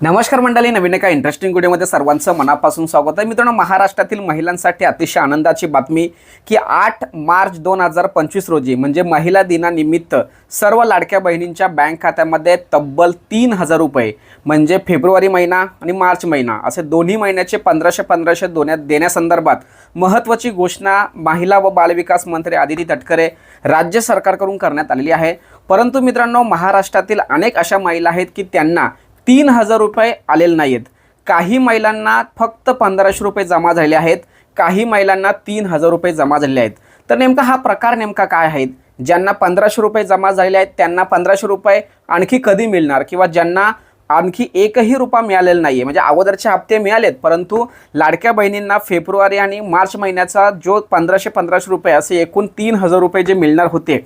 नमस्कार मंडळी नवीन एका इंटरेस्टिंग व्हिडिओमध्ये सर्वांचं मनापासून स्वागत आहे. मित्रांनो महाराष्ट्रातील महिलांसाठी अतिशय आनंदाची बातमी की आठ मार्च दोन हजार पंचवीस रोजी म्हणजे महिला दिनानिमित्त सर्व लाडक्या बहिणींच्या बँक खात्यामध्ये तब्बल तीन हजार रुपये म्हणजे फेब्रुवारी महिना आणि मार्च महिना असे दोन्ही महिन्याचे पंधराशे पंधराशे दोन्या देण्यासंदर्भात महत्त्वाची घोषणा महिला व बालविकास मंत्री आदिती तटकरे राज्य सरकारकडून करण्यात आलेली आहे. परंतु मित्रांनो महाराष्ट्रातील अनेक अशा महिला आहेत की त्यांना तीन हजार रुपये आलेले नाही आहेत काही महिलांना फक्त पंधराशे रुपये जमा झाले आहेत. काही महिलांना तीन हजार रुपये जमा झालेले आहेत. तर नेमका हा प्रकार नेमका काय आहेत ज्यांना पंधराशे रुपये जमा झाले आहेत त्यांना पंधराशे रुपये आणखी कधी मिळणार? किंवा ज्यांना आणखी एकही रुपया मिळालेला नाही आहे म्हणजे अगोदरचे हप्ते मिळालेत परंतु लाडक्या बहिणींना फेब्रुवारी आणि मार्च महिन्याचा जो पंधराशे पंधराशे रुपये असे एकूण तीन हजार रुपये जे मिळणार होते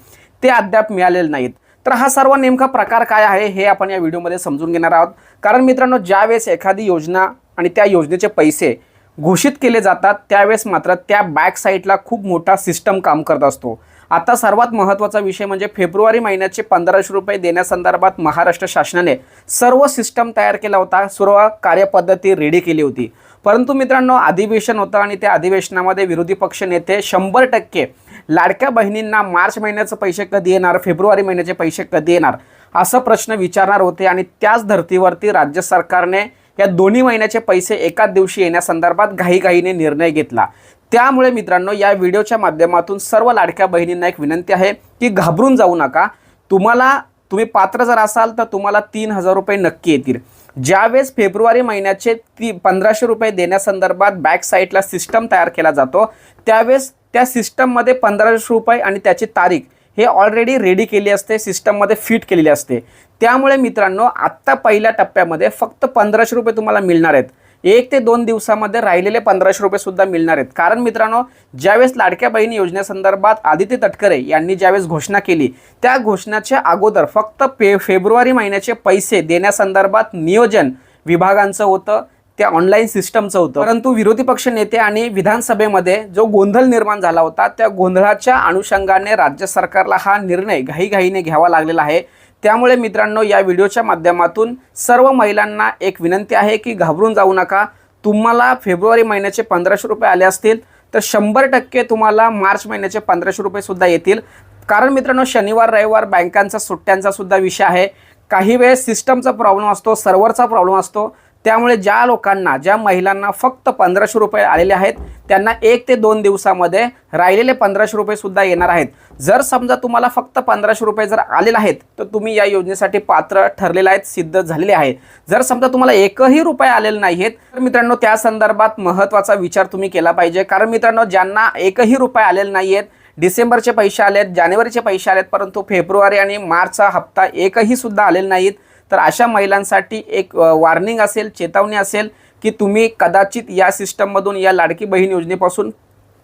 ते अद्याप मिळालेले नाहीत. तर हा सर्व नेमका प्रकार काय आहे हे आपण या व्हिडिओमध्ये समजून घेणार आहोत. कारण मित्रांनो ज्यावेळेस एखादी योजना आणि त्या योजनेचे पैसे घोषित केले जातात त्यावेळेस मात्र त्या बॅक साईडला खूप मोठा सिस्टम काम करत असतो. आता सर्वात महत्त्वाचा विषय म्हणजे फेब्रुवारी महिन्याचे पंधराशे रुपये देण्यासंदर्भात महाराष्ट्र शासनाने सर्व सिस्टम तयार केला होता. सर्व कार्यपद्धती रेडी केली होती. परंतु मित्रांनो अधिवेशन होतं आणि त्या अधिवेशनामध्ये विरोधी पक्ष नेते शंभर टक्के लाडक्या बहिणींना मार्च महिन्याचे पैसे कधी येणार फेब्रुवारी महिन्याचे पैसे कधी येणार असा प्रश्न विचारणार होते आणि त्याच धर्तीवरती राज्य सरकारने या दोन्ही महिन्याचे पैसे एकाच दिवशी येण्यासंदर्भात घाईघाईने निर्णय घेतला. त्यामुळे मित्रांनो या व्हिडिओच्या माध्यमातून सर्व लाडक्या बहिणींना एक विनंती आहे की घाबरून जाऊ नका. तुम्हाला तुम्ही पात्र जर असाल तर तुम्हाला तीन हजार रुपये नक्की येतील. ज्यावेळेस फेब्रुवारी महिन्याचे ती पंधराशे रुपये देण्यासंदर्भात बॅक साईडला सिस्टम तयार केला जातो त्यावेळेस त्या सिस्टममध्ये पंधराशे रुपये आणि त्याची तारीख हे ऑलरेडी रेडी केली असते सिस्टममध्ये फिट केलेली असते. त्यामुळे मित्रांनो आत्ता पहिल्या टप्प्यामध्ये फक्त पंधराशे रुपये तुम्हाला मिळणार आहेत. एक ते दोन दिवसामध्ये राहिलेले पंधराशे रुपये सुद्धा मिळणार आहेत. कारण मित्रांनो ज्यावेळेस लाडक्या बहिणी योजनेसंदर्भात आदित्य तटकरे यांनी ज्यावेळेस घोषणा केली त्या घोषणाच्या अगोदर फक्त पे फेब्रुवारी महिन्याचे पैसे देण्यासंदर्भात नियोजन विभागांचं होतं. त्या ऑनलाईन सिस्टमचं होतं. परंतु विरोधी पक्ष नेते आणि विधानसभेमध्ये जो गोंधळ निर्माण झाला होता त्या गोंधळाच्या अनुषंगाने राज्य सरकारला हा निर्णय घाईघाईने घ्यावा लागलेला आहे. त्यामुळे मित्रांनो या व्हिडिओच्या माध्यमातून सर्व महिलांना एक विनंती आहे की घाबरून जाऊ नका. तुम्हाला फेब्रुवारी महिन्याचे पंधराशे रुपये आले असतील तर शंभर टक्के तुम्हाला मार्च महिन्याचे पंधराशे रुपयेसुद्धा येतील. कारण मित्रांनो शनिवार रविवार बँकांचा सुट्ट्यांचा सुद्धा विषय आहे. काही वेळेस सिस्टमचा प्रॉब्लेम असतो सर्व्हरचा प्रॉब्लेम असतो. त्यामुळे ज्या लोकांना ज्या महिलांना फक्त पंधराशे रुपये आलेले आहेत त्यांना एक ते दोन दिवसामध्ये राहिलेले पंधराशे रुपयेसुद्धा येणार आहेत. जर समजा तुम्हाला फक्त पंधराशे रुपये जर आलेले आहेत तर तुम्ही या योजनेसाठी पात्र ठरलेले आहेत सिद्ध झालेले आहे. जर समजा तुम्हाला एकही रुपये आलेले नाही आहेत तर मित्रांनो त्या संदर्भात महत्त्वाचा विचार तुम्ही केला पाहिजे. कारण मित्रांनो ज्यांना एकही रुपये आलेले नाही आहेत डिसेंबरचे पैसे आलेत जानेवारीचे पैसे आलेत परंतु फेब्रुवारी आणि मार्चचा हप्ता एकही सुद्धा आलेले नाहीत तर अशा महिलांसाठी एक वॉर्निंग असेल चेतावणी असेल की तुम्ही कदाचित या सिस्टममधून या लाडकी बहीण योजनेपासून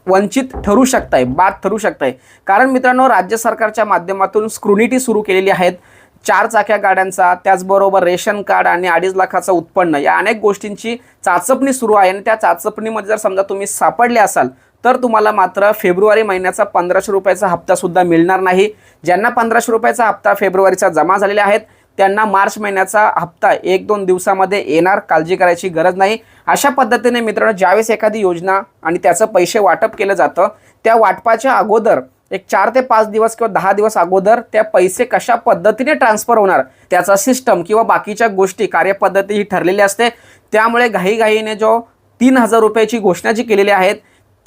वंचित ठरू शकताय बाद ठरू शकताय. कारण मित्रांनो राज्य सरकारच्या माध्यमातून स्क्रुनिटी सुरू केलेली आहेत. चार चाक्या गाड्यांचा त्याचबरोबर रेशन कार्ड आणि अडीच लाखाचं उत्पन्न या अनेक गोष्टींची चाचपणी सुरू आहे. आणि त्या चाचपणीमध्ये जर समजा तुम्ही सापडले असाल तर तुम्हाला मात्र फेब्रुवारी महिन्याचा पंधराशे रुपयाचा हप्ता सुद्धा मिळणार नाही. ज्यांना पंधराशे रुपयाचा हप्ता फेब्रुवारीचा जमा झालेला आहेत त्यांना मार्च महिन्याचा हप्ता एक दोन दिवसामध्ये येणार काळजी करायची गरज नाही. अशा पद्धतीने मित्रांनो ज्यावेळेस एखादी योजना आणि त्याचं पैसे वाटप केलं जातं त्या वाटपाच्या अगोदर एक चार ते पाच दिवस किंवा दहा दिवस अगोदर त्या पैसे कशा पद्धतीने ट्रान्सफर होणार त्याचा सिस्टम किंवा बाकीच्या गोष्टी कार्यपद्धती ही ठरलेली असते. त्यामुळे घाईघाईने जो तीन हजार रुपयाची घोषणा जी केलेली आहेत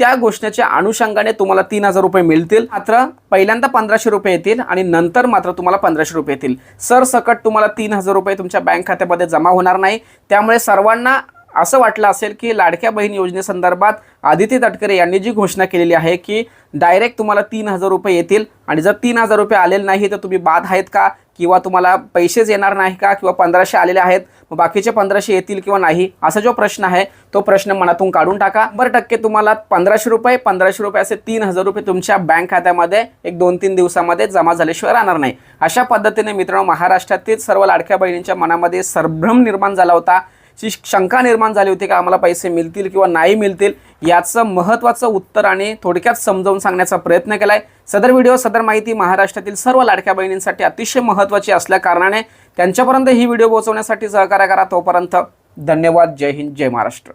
त्या घोषणेच्या अनुषंगाने तुम्हाला तीन हजार रुपये मिळतील. मात्र पहिल्यांदा पंधराशे रुपये येतील आणि नंतर मात्र तुम्हाला पंधराशे रुपये येतील. सरसकट तुम्हाला तीन हजार रुपये तुमच्या बँक खात्यामध्ये जमा होणार नाही. त्यामुळे सर्वांना असं वाटलं असेल की लाडक्या बहीण योजनेसंदर्भात आदित्य तटकरे यांनी जी घोषणा केलेली आहे की डायरेक्ट तुम्हाला तीन हजार रुपये येतील आणि जर तीन हजार रुपये आलेले नाही तर तुम्ही बाद आहेत का? किंवा तुम्हाला पैसेच येणार नाही का? किंवा पंधराशे आलेले आहेत? बाकीचे पंधराशे येतील किंवा नाही असा जो प्रश्न आहे तो प्रश्न मनातून काढून टाका. शंभर टक्के तुम्हाला पंधराशे रुपये पंधराशे रुपये असे तीन हजार रुपये तुमच्या बँक खात्यामध्ये एक दोन तीन दिवसामध्ये जमा झाल्याशिवाय राहणार नाही. अशा पद्धतीने मित्रांनो महाराष्ट्रातील सर्व लाडक्या बहिणींच्या मनामध्ये संभ्रम निर्माण झाला होता. जी शंका निर्माण झाली होती का आम्हाला पैसे मिळतील किंवा नाही मिळतील याचं महत्त्वाचं उत्तर आणि थोडक्यात समजावून सांगण्याचा प्रयत्न केला आहे सदर व्हिडिओ सदर माहिती महाराष्ट्रातील सर्व लाडक्या बहिणींसाठी अतिशय महत्त्वाची असल्या कारणाने त्यांच्यापर्यंत ही व्हिडिओ पोहोचवण्यासाठी सहकार्य करा. तोपर्यंत धन्यवाद. जय हिंद. जय महाराष्ट्र.